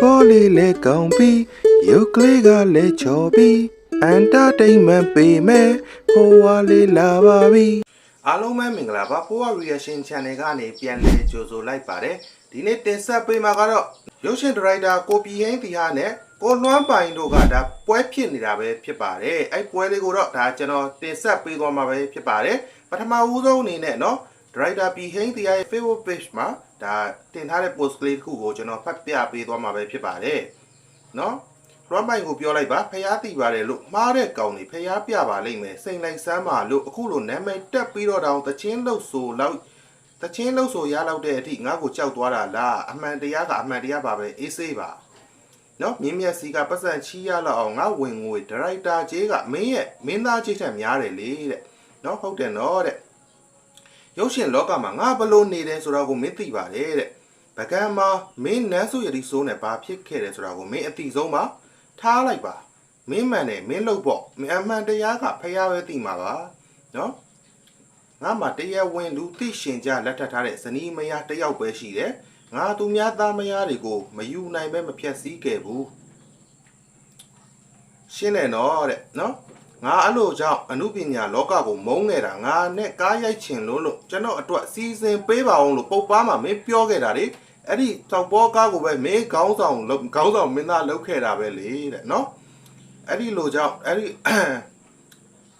ပေါ်လေးလဲကောင်းပြီးရုပ်ကလေးကလည်းချော်ပြီးအန်တာတိန်မန်ပေးမယ်ဖိုးဝါလေးလာပါပြီအားလုံးပဲမင်္ဂလာပါဖိုးဝါ reaction channel ကနေပြန်လည်ကြိုဆိုလိုက်ပါတယ်ဒီနေ့တင်ဆက်ပေးမှာကတော့ရုပ်ရှင်ဒါရိုက်တာကိုပီဟင်းတီဟာနဲ့ကိုလွမ်းပိုင်တို့ကဒါပွဲဖြစ်နေတာပဲဖြစ်ပါတယ်အဲ့ပွဲလေးကိုတော့ဒါကျွန်တော်တင်ဆက်ပေးသွားမှာပဲဖြစ်ပါတယ်ပထမဦးဆုံးအနေနဲ့เนาะ Director P Hein တရားရဲ့ Facebook page မှာဒါတင်ထားတဲ့ post ကလေးတစ်ခုကိုကျွန်တော်ဖတ်ပြပေးသွားမှာပဲဖြစ်ပါတယ်နော်ရောမိုင်ကိုပြောလိုက်ပါဖျားတိပါတယ်လို့မှားတဲ့ကောင်တွေဖျားပြပါလိမ့်မယ်စိန်လိုက်စမ်းပါလို့အခုလိုနာမည်တက်ပြီးတော့တောင်တချင်းလှုပ်ဆိုလောက်တချင်းလှုပ်ဆိုရလောက်တဲ့အထိငါ့ကိုကြောက်သွားတာလားအမှန်တရားကအမှန်တရားပါပဲအေးဆေးပါနော်မြင်းမျက်စီကပတ်စံချီရလောက်အောင်ငါဝင်ငွေဒရိုက်တာကြီးကမင်းရဲ့မင်းသားကြီးထက်များတယ်လေတဲ့နော်ဟုတ်တယ်နော်တဲ့ ရုပ်ရှင်လောကမှာငါဘလို့နေတယ်ဆိုတော့ကိုမင်းသိပါတယ်တဲ့ပကံမှာမင်းနန်းစုရည်စိုးနဲ့ဘာဖြစ်ခဲ့တယ်ဆိုတော့ကိုမင်းအတိဆုံးပါထားလိုက်ပါမင်းမှန်တယ်မင်းလုပ်ပေါ့မင်းအမှန်တရားကဖះပဲသိမှာပါနော်ငါမှတရားဝင်လူသိရှင်ကြလက်ထပ်ထားတဲ့ဇနီးမယားတစ်ယောက်ပဲရှိတယ်ငါသူများသားမယားတွေကိုမယူနိုင်ပဲမဖြတ်စည်းခဲ့ဘူးရှင်းတယ်နော်တဲ့နော် ငါအဲ့လိုကြောင့်အမှုပညာလောကကိုမုန်းနေတာငါနဲ့ကားရိုက်ချင်လို့လို့ကျွန်တော်အတွက်စီစဉ်ပေးပါအောင်လို့ပုတ်ပါမှာမင်းပြောခဲ့တာလေအဲ့ဒီတောက်ပေါ်ကားကိုပဲမင်းခေါင်းဆောင်လုပ်ခေါင်းဆောင်မင်းသားလုပ်ခဲ့တာပဲလေတဲ့နော်အဲ့ဒီလိုကြောင့်အဲ့ဒီ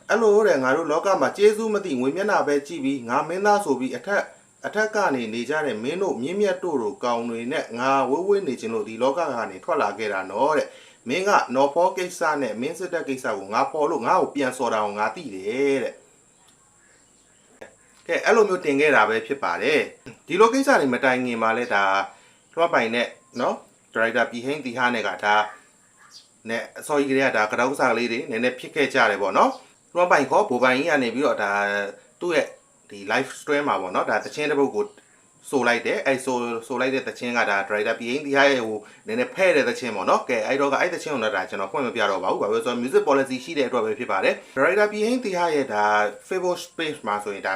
အဲ့လိုတဲ့ငါတို့လောကမှာကျေးဇူးမသိငွေမျက်နှာပဲကြည့်ပြီးငါမင်းသားဆိုပြီးအထက်အထက်ကနေနေကြတဲ့မင်းတို့မြင်းမြတ်တို့တို့ကောင်းတွေနဲ့ငါဝဲဝဲနေခြင်းလို့ဒီလောကကနေထွက်လာခဲ့တာနော်တဲ့ မင်းကနော်ဖောကိစ္စနဲ့မင်းစစ်တပ်ကိစ္စကိုငါဖော်လို့ငါ့ကိုပြန်စော်တာကိုငါသိတယ်တဲ့ကဲအဲ့လိုမျိုးတင်ခဲ့တာပဲဖြစ်ပါတယ်ဒီလိုကိစ္စတွေမတိုင်ခင်မှာလဲဒါလွှတ်ပိုင်နဲ့နော်ဒရိုက်တာပြည်ဟင်းတီဟာနဲ့ကဒါနဲ့အစောကြီးကလေးကဒါကတောက်စားကလေးတွေနည်းနည်းဖြစ်ခဲ့ကြတယ်ပေါ့နော်လွှတ်ပိုင်ခေါ်ဘူပိုင်ကြီးကနေပြီးတော့ဒါသူ့ရဲ့ဒီ live stream မှာပေါ့နော်ဒါတချင်းတစ်ပုတ်ကို ဆိုလိုက်တယ်အဲဆိုဆိုလိုက်တဲ့တချင်းကဒါ driver ပြင်းဒီဟာရဲ့ဟိုနည်းနည်းဖဲ့တဲ့တချင်းပေါ့နော်ကဲအဲ့တော့ကအဲ့တချင်းကိုတော့ဒါကျွန်တော်ဖွင့်မပြတော့ပါဘူးဘာလို့လဲဆိုတော့ music policy ရှိတဲ့အတွက်ပဲဖြစ်ပါတယ် driver ပြင်းဒီဟာရဲ့ဒါ Facebook page မှာဆိုရင်ဒါ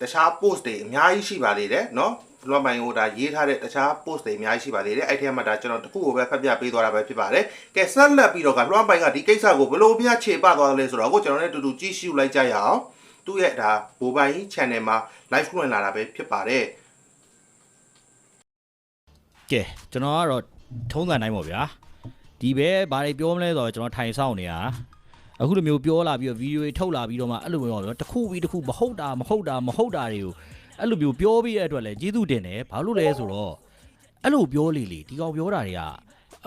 တခြား post တွေအများကြီးရှိပါသေးတယ်နော်လွန်ပိုင်ကိုဒါရေးထားတဲ့တခြား post တွေအများကြီးရှိပါသေးတယ်အဲ့ထဲမှာဒါကျွန်တော်တခုကိုပဲဖတ်ပြပေးသွားတာပဲဖြစ်ပါတယ်ကဲဆက်လက်ပြီးတော့ကလွန်ပိုင်ကဒီကိစ္စကိုဘယ်လိုပြခြေပသွားတယ်လဲဆိုတော့ကိုကျွန်တော်နဲ့တူတူကြည့်ရှုလိုက်ကြရအောင်သူ့ရဲ့ဒါဘိုဘိုင် channel မှာ live လွှင့်လာတာပဲဖြစ်ပါတယ် ကဲကျွန်တော်ကတော့ထုံးစံတိုင်းပေါ့ဗျာဒီပဲဘာတွေပြောမလဲဆိုတော့ကျွန်တော်ထိုင်ဆောင်နေတာအခုလိုမျိုးပြောလာပြီးတော့ဗီဒီယိုတွေထုတ်လာပြီးတော့မှအဲ့လိုမျိုးတော့တစ်ခုပြီးတစ်ခုမဟုတ်တာမဟုတ်တာမဟုတ်တာတွေကိုအဲ့လိုမျိုးပြောပြီးတဲ့အတွက်လည်းကျေးဇူးတင်တယ်ဘာလို့လဲဆိုတော့အဲ့လိုပြောလေလေဒီကောင်ပြောတာတွေက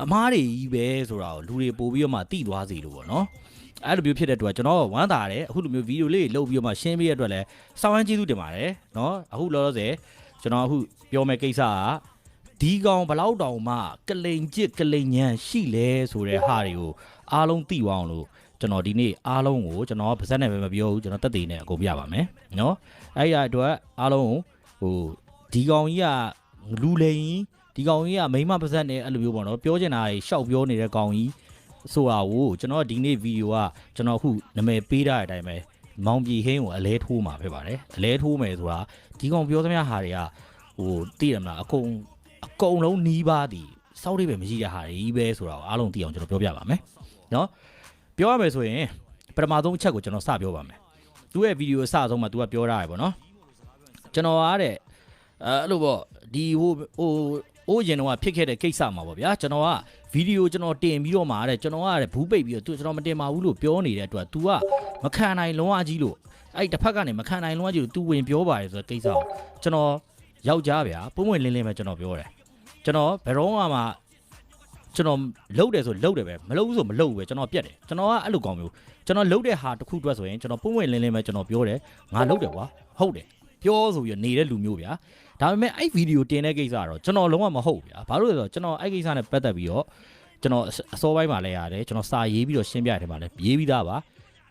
အမားတွေကြီးပဲဆိုတာကိုလူတွေပို့ပြီးတော့မှတိသွားစီလို့ပေါ့နော်အဲ့လိုမျိုးဖြစ်တဲ့အတွက်ကျွန်တော်ဝမ်းသာတယ်အခုလိုမျိုးဗီဒီယိုလေးတွေလုပ်ပြီးတော့မှရှင်းပေးတဲ့အတွက်လည်းစောင်းဝမ်းကျေးဇူးတင်ပါတယ်နော်အခုလောလောဆယ်ကျွန်တော်အခုပြောမယ့်ကိစ္စက ဒီကောင်ဘလောက်တောင်မှကလိန်ကြစ်ကလိန်ညံရှိလဲဆိုတဲ့ဟာတွေကိုအားလုံးသိသွားအောင်လို့ကျွန်တော်ဒီနေ့အားလုံးကိုကျွန်တော်ဗဇက်နဲ့ပဲမပြောဘူးကျွန်တော်တက်တည်နဲ့အကုန်ပြပါမယ်နော်အဲ့ရအတွက်အားလုံးဟိုဒီကောင်ကြီးကလူလိန်ဒီကောင်ကြီးကမိမဗဇက်နဲ့အဲ့လိုမျိုးပေါ့နော်ပြောချင်တာတွေရှောက်ပြောနေတဲ့ကောင်ကြီးဆိုတာကိုကျွန်တော်ဒီနေ့ဗီဒီယိုကကျွန်တော်အခုနာမည်ပေးထားတဲ့အတိုင်းပဲမောင်ပြည်ဟင်းကိုအလဲထိုးမှာဖြစ်ပါတယ်အလဲထိုးမယ်ဆိုတာဒီကောင်ပြောသမျှဟာတွေကဟိုသိရမလားအကုန် အကုန်လုံးနီးပါးသည်စောက်ရိပ်ပဲမရှိတဲ့ဟာတွေကြီးပဲဆိုတော့အားလုံးသိအောင်ကျွန်တော်ပြောပြပါမယ်เนาะပြောရမယ်ဆိုရင်ပထမဆုံးအချက်ကိုကျွန်တော်စပြောပါမယ်သူရဲ့ဗီဒီယိုအစဆုံးမှာသူကပြောထားတယ်ပေါ့နော်ကျွန်တော်အားတဲ့အဲ့လိုပေါ့ဒီဟိုဟိုအိုးရင်တော့ဖြစ်ခဲ့တဲ့ကိစ္စမှာပေါ့ဗျာကျွန်တော်ကဗီဒီယိုကျွန်တော်တင်ပြီးတော့မှာတဲ့ကျွန်တော်ကတဲ့ဘူးပိတ်ပြီးတော့သူကျွန်တော်မတင်ပါဘူးလို့ပြောနေတဲ့အတွက် तू ကမခံနိုင်လုံးဝကြီးလို့အဲ့တစ်ဖက်ကနေမခံနိုင်လုံးဝကြီးလို့ तू ဝင်ပြောပါတယ်ဆိုတဲ့ကိစ္စကိုကျွန်တော်ယောက်ျားဗျာပွင့်ပွင့်လင်းလင်းပဲကျွန်တော်ပြောတယ် ကျွန်တော်ဘယ်တော့မှကျွန်တော်လှုပ်တယ်ဆိုလှုပ်တယ်ပဲမလှုပ်ဘူးဆိုမလှုပ်ဘူးပဲကျွန်တော်ပြက်တယ်ကျွန်တော်ကအဲ့လိုကောင်မျိုးကျွန်တော်လှုပ်တဲ့ဟာတစ်ခုအတွက်ဆိုရင်ကျွန်တော်ပုံဝင်လင်းလင်းပဲကျွန်တော်ပြောတယ်ငါလှုပ်တယ်ကွာဟုတ်တယ်ပြောဆိုပြီးနေတဲ့လူမျိုးဗျာဒါပေမဲ့အဲ့ဗီဒီယိုတင်တဲ့ကိစ္စကတော့ကျွန်တော်လုံးဝမဟုတ်ဗျာဘာလို့လဲဆိုတော့ကျွန်တော်အဲ့ကိစ္စနဲ့ပတ်သက်ပြီးတော့ကျွန်တော်အစောပိုင်းမှာလည်းရတယ်ကျွန်တော်စာရေးပြီးတော့ရှင်းပြတယ်မှာလည်းရေးပြီးသားပါ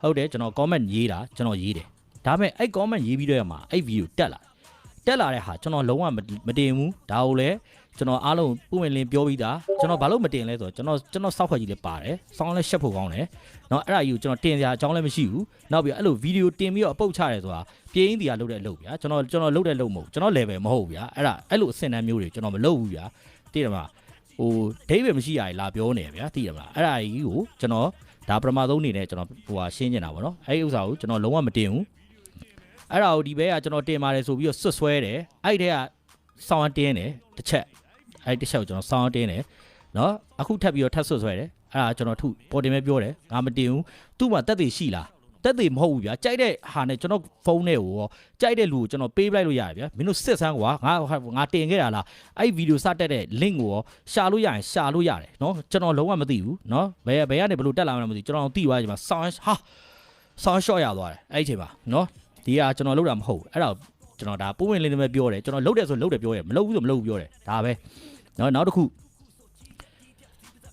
ဟုတ်တယ်ကျွန်တော် comment ရေးတာကျွန်တော်ရေးတယ်ဒါပေမဲ့အဲ့ comment ရေးပြီးတော့မှအဲ့ဗီဒီယိုတက်လာတက်လာတဲ့ဟာကျွန်တော်လုံးဝမတင်ဘူးဒါကိုလည်း ကျွန်တော်အားလုံးပုံဝင်လင်းပြောပြီးသားကျွန်တော်ဘာလို့မတင်လဲဆိုတော့ကျွန်တော်ကျွန်တော်စောက်ခွက်ကြီးလည်းပါတယ်စောင်းလည်းရှက်ဖို့ကောင်းတယ်เนาะအဲ့ဒါကြီးကိုကျွန်တော်တင်စရာအကြောင်းလည်းမရှိဘူးနောက်ပြီးအဲ့လိုဗီဒီယိုတင်ပြီးတော့အပုတ်ချရဲဆိုတာပြင်းတီကလုပ်တဲ့အလုပ်ဗျာကျွန်တော်ကျွန်တော်လုပ်တဲ့လုပ်မဟုတ်ကျွန်တော် level မဟုတ်ဗျာအဲ့ဒါအဲ့လိုအဆင့်တန်းမျိုးတွေကျွန်တော်မလုပ်ဘူးဗျာသိတယ်မလားဟ ဟိုဒိဗယ်မရှိရည်လာပြောနေဗျာသိရမလားအဲ့ဒါကြီးကိုကျွန်တော်ဒါပထမဆုံးအနေနဲ့ကျွန်တော်ဟိုဟာရှင်းနေတာပေါ့နော်အဲ့ဒီဥစ္စာကိုကျွန်တော်လုံးဝမတင်ဘူးအဲ့ဒါကိုဒီဘဲကကျွန်တော်တင်ပါတယ်ဆိုပြီးတော့ဆွတ်ဆွဲတယ်အဲ့ဒီတည်းက ဆောင်းတင်းတယ်တစ်ချက်အဲ့ဒီတစ်ချက်ကိုကျွန်တော်ဆောင်းတင်းတယ်နော်အခုထပ်ပြီးတော့ထပ်ဆွတ်ဆွဲတယ်အဲ့ဒါကျွန်တော်ထုပေါ်တင်မဲပြောတယ်ငါမတင်ဘူးသူ့မှာတက်သေးရှိလားတက်သေးမဟုတ်ဘူးဗျာကြိုက်တဲ့ဟာနဲ့ကျွန်တော်ဖုန်းနဲ့ကိုရောကြိုက်တဲ့လူကိုကျွန်တော်ပေးပလိုက်လို့ရတယ်ဗျာမင်းတို့စစ်ဆန်းကွာငါငါတင်ခဲ့တာလားအဲ့ဗီဒီယိုစတက်တဲ့ link ကိုရောရှာလို့ရရင်ရှာလို့ရတယ်နော်ကျွန်တော်လုံးဝမသိဘူးနော်ဘယ်ဘယ်ကနေဘလို့တက်လာမှန်းမသိကျွန်တော်သိသွားကြမှာဆောင်းဟာဆောင်းရှော့ရသွားတယ်အဲ့ဒီအချိန်မှာနော်ဒီကကျွန်တော်လုပ်တာမဟုတ်ဘူးအဲ့ဒါ ကျွန်တော်ဒါပုံဝင်လေးနဲ့ပဲပြောတယ်ကျွန်တော်လုပ်တယ်ဆိုလုပ်တယ်ပြောတယ်မလုပ်ဘူးဆိုမလုပ်ဘူးပြောတယ်ဒါပဲနော်နောက်တစ်ခု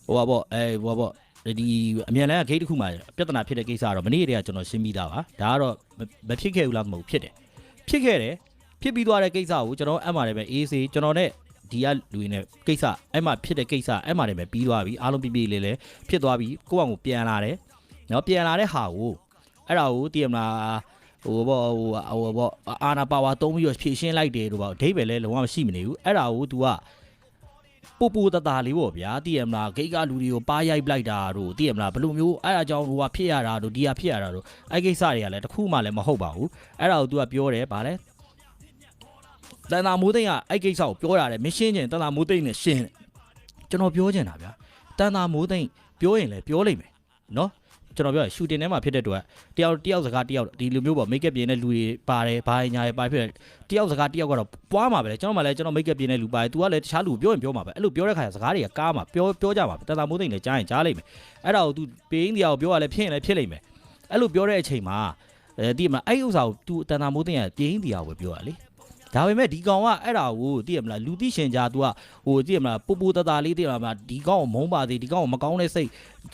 ဟိုပါပေါ့အဲဟိုပါပေါ့ဒီအမြန်လန်းကဂိတ်တစ်ခုမှာပြဿနာဖြစ်တဲ့ကိစ္စကတော့မနေ့တည်းကကျွန်တော်ရှင်းပြီးသားပါဒါကတော့မဖြစ်ခဲ့ဘူးလားမဟုတ်ဖြစ်တယ်ဖြစ်ခဲ့တယ်ဖြစ်ပြီးသွားတဲ့ကိစ္စကိုကျွန်တော်အမှန်တည်းပဲအေးစေးကျွန်တော်နဲ့ဒီကလူတွေနဲ့ကိစ္စအဲ့မှာဖြစ်တဲ့ကိစ္စအဲ့မှာတည်းပဲပြီးသွားပြီအားလုံးပြပြလေးလေးဖြစ်သွားပြီကိုယ့်အောင်ကိုပြန်လာတယ်နော်ပြန်လာတဲ့ဟာကိုအဲ့ဒါကိုတည်မလား ဟိုဘောဟိုဟိုဘောအာနာပါဝါသုံးပြီးတော့ဖြည့်ရှင်းလိုက်တယ်လို့ပေါ့အဓိပ္ပာယ်လဲလုံးဝမရှိမနေဘူးအဲ့ဒါကို तू ကပူပူတတာလေးပေါ့ဗျာတည်ရမလားဂိတ်ကလူတွေကိုပါရိုက်ပလိုက်တာတို့တည်ရမလားဘယ်လိုမျိုးအဲ့ဒါကြောင့်ဟိုကဖြစ်ရတာတို့ဒီကဖြစ်ရတာတို့အဲ့ကိစ္စတွေကလည်းတစ်ခုမှလည်းမဟုတ်ပါဘူးအဲ့ဒါကို तू ကပြောတယ်ဗာလဲတန်တာမိုးသိန်းကအဲ့ကိစ္စကိုပြောရတယ်မရှင်းချင်တန်တာမိုးသိန်းနဲ့ရှင်းတယ်ကျွန်တော်ပြောချင်တာဗျာတန်တာမိုးသိန်းပြောရင်လည်းပြောလိမ့်မယ်နော် ကျွန်တော်ပြောရှူတင်ထဲမှာဖြစ်တဲ့အတွက်တယောက်တယောက်စကားတယောက်ဒီလိုမျိုးပေါ့မိတ်ကပ်ပြင်းတဲ့လူတွေပါတယ်ဘာညာတွေပါဖြစ်တယ်တယောက်စကားတယောက်ကတော့ပွားမှာပဲလေကျွန်တော်မှလည်းကျွန်တော်မိတ်ကပ်ပြင်းတဲ့လူပါတယ် तू ကလည်းတခြားလူပြောရင်ပြောမှာပဲအဲ့လိုပြောတဲ့ခါကျစကားတွေကကားမှာပြောပြောကြမှာပဲတန်တာမိုးသိန်းလည်းကြားရင်ကြားလိမ့်မယ်အဲ့ဒါကို तू ပေးင်းတရားကိုပြောရလဲဖြစ်ရင်လည်းဖြစ်လိမ့်မယ်အဲ့လိုပြောတဲ့အချိန်မှာအဲဒီမှာအဲ့ဥစ္စာကို तू တန်တာမိုးသိန်းကပြင်းတရားကိုပဲပြောရလေ ဒါပေမဲ့ဒီကောင်ကအဲ့ဒါကိုသိရမလားလူသိရှင်ကြား तू ကဟိုသိရမလားပူပူတတာလေးသိရမလားဒီကောင်ကိုမုန်းပါသေးဒီကောင်ကိုမကောင်းတဲ့စိတ်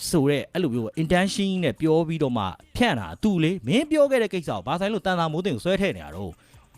ဆိုတဲ့အဲ့လိုမျိုး intention နဲ့ပြောပြီးတော့မှဖြန့်တာသူလေမင်းပြောခဲ့တဲ့ကိစ္စကိုဘာဆိုင်လို့တန်တာမိုးသိန်းကိုဆွဲထည့်နေတာတော့